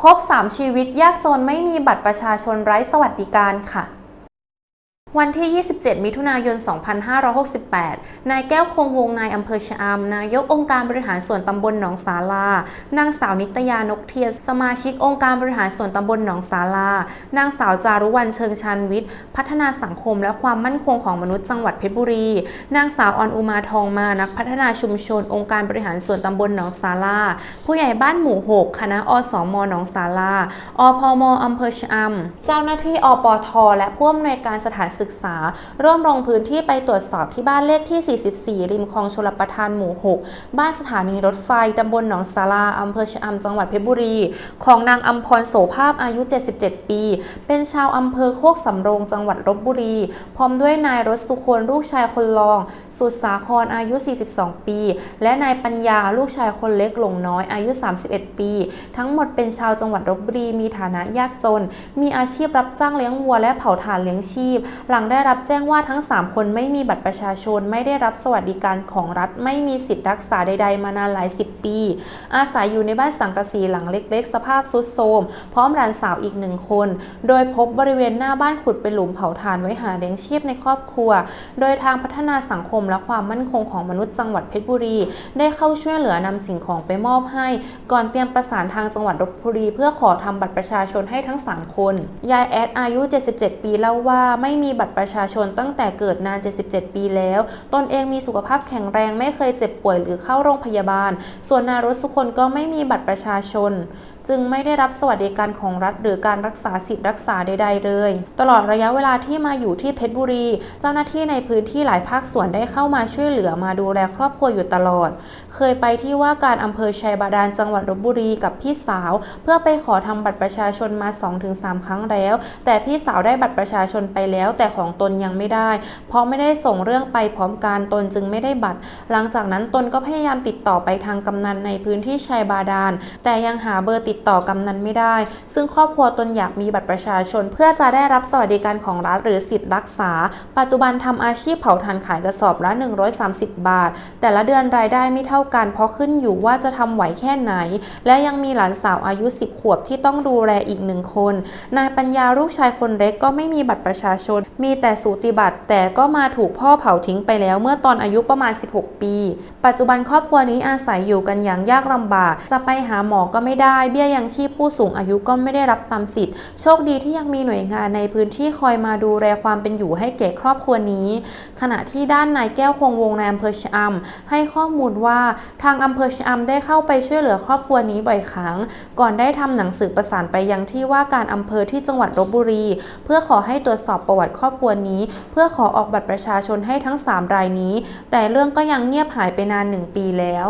พบ 3 ชีวิตยากจนไม่มีบัตรประชาชนไร้สวัสดิการค่ะ วันที่ 27 มิถุนายน 2568 นายแก้วคงวงนายอำเภอชะอำ นายกองค์การบริหารส่วนตำบลหนองสาลา นางสาวนิตยานกเทียน สมาชิกองค์การบริหารส่วนตำบลหนองสาลา นางสาวจารุวรรณเชิงชันวิทย์ พัฒนาสังคมและความมั่นคงของมนุษย์จังหวัดเพชรบุรี นางสาวออนอุมาทองมา นักพัฒนาชุมชน องค์การบริหารส่วนตำบลหนองสาลา ผู้ใหญ่บ้านหมู่ 6 คณะอสมหนองสาลา อพมอำเภอชะอำ เจ้าหน้าที่อปท และผู้อำนวยการสถานศึกษา ร่วมลงพื้นที่ไปตรวจสอบที่บ้านเลขที่ 44 ริมคลองชลประทานหมู่ 6 บ้านสถานีรถไฟตำบลหนองสาราอำเภอชะอำจังหวัดเพชรบุรี ของนางอัมพรโสภาพอายุ 77 ปี เป็นชาวอำเภอโคกสำโรงจังหวัดลบบุรี พร้อมด้วยนายรสสุคนลูกชายคนรอง สุดสาครอายุ 42 ปี และนายปัญญาลูกชายคนเล็กหลงน้อยอายุ 31 ปี ทั้งหมดเป็นชาวจังหวัดลบบุรีมีฐานะยากจน มีอาชีพรับจ้างเลี้ยงวัวและเผาถ่านเลี้ยงชีพหลังได้รับแจ้งว่าทั้ง 3 คนไม่มีบัตรประชาชน ไม่ได้รับสวัสดิการของรัฐ ไม่มีสิทธิ์รักษาใด ๆ มานานหลายสิบปี อาศัยอยู่ในบ้านสังกะสีหลังเล็ก ๆ สภาพทรุดโทรมพร้อมหลานสาวอีกหนึ่งคน โดยพบบริเวณหน้าบ้านขุดเป็นหลุมเผาถ่านไว้หาเลี้ยงชีพในครอบครัว โดยทางพัฒนาสังคมและความมั่นคงของมนุษย์จังหวัดเพชรบุรี ได้เข้าช่วยเหลือนำสิ่งของไปมอบให้ ก่อนเตรียมประสานทางจังหวัดลบบุรี เพื่อขอทำบัตรประชาชนให้ทั้ง 3 คน ยายแอดอายุ 77 ปีเล่าว่าไม่มีบัตรประชาชนตั้งแต่เกิดนาน 77 ปีแล้ว ตนเองมีสุขภาพแข็งแรงไม่เคยเจ็บป่วยหรือเข้าโรงพยาบาล ส่วนนายรสุคนก็ไม่มีบัตรประชาชน จึงไม่ได้รับสวัสดิการของรัฐ หรือการรักษาสิทธิ์รักษาใดๆเลย ตลอดระยะเวลาที่มาอยู่ที่เพชรบุรี เจ้าหน้าที่ในพื้นที่หลายภาคส่วนได้เข้ามาช่วยเหลือมาดูแลครอบครัวอยู่ตลอด เคยไปที่ว่าการอำเภอชัยบาดาลจังหวัดลบบุรีกับพี่สาว เพื่อไปขอทำบัตรประชาชนมา 2-3 ครั้งแล้ว แต่พี่สาวได้บัตรประชาชนไปแล้ว แต่ของตนยังไม่ได้ เพราะไม่ได้ส่งเรื่องไปพร้อมกันตนจึงไม่ได้บัตร หลังจากนั้นตนก็พยายามติดต่อไปทางกำนันในพื้นที่ชัยบาดาล แต่ยังหาเบอร์ติดต่อกำนันไม่ได้ ซึ่งครอบครัวตนอยากมีบัตรประชาชน เพื่อจะได้รับสวัสดิการของรัฐหรือสิทธิ์รักษา ปัจจุบันทำอาชีพเผาถ่านขายกระสอบละ 130 บาท แต่ละเดือนรายได้ไม่เท่ากัน เพราะขึ้นอยู่ว่าจะทำไหวแค่ไหน และยังมีหลานสาวอายุ 10 ขวบที่ต้องดูแลอีกหนึ่งคน นายปัญญาลูกชายคนเล็กก็ไม่มีบัตรประชาชนมีแต่สูติบัตรแต่ก็มาถูกพ่อเผาทิ้งไปแล้วเมื่อตอนอายุประมาณ 16 ปี ปัจจุบันครอบครัวนี้อาศัยอยู่กันอย่างยากลำบาก จะไปหาหมอก็ไม่ได้ เบี้ยยังชีพผู้สูงอายุก็ไม่ได้รับตามสิทธิ์ โชคดีที่ยังมีหน่วยงานในพื้นที่คอยมาดูแลความเป็นอยู่ให้แก่ครอบครัวนี้ ขณะที่ด้านนายแก้วคงวงในอำเภอชะอำให้ข้อมูลว่าทางอำเภอชะอำได้เข้าไปช่วยเหลือครอบครัวนี้บ่อยครั้ง ก่อนได้ทำหนังสือประสานไปยังที่ว่าการอำเภอที่จังหวัดลบบุรี เพื่อขอให้ตรวจสอบประวัติครอบครัวนี้ เพื่อขอออกบัตรประชาชนให้ทั้ง 3 รายนี้ แต่เรื่องก็ยังเงียบหายไปนานหนึ่งปีแล้ว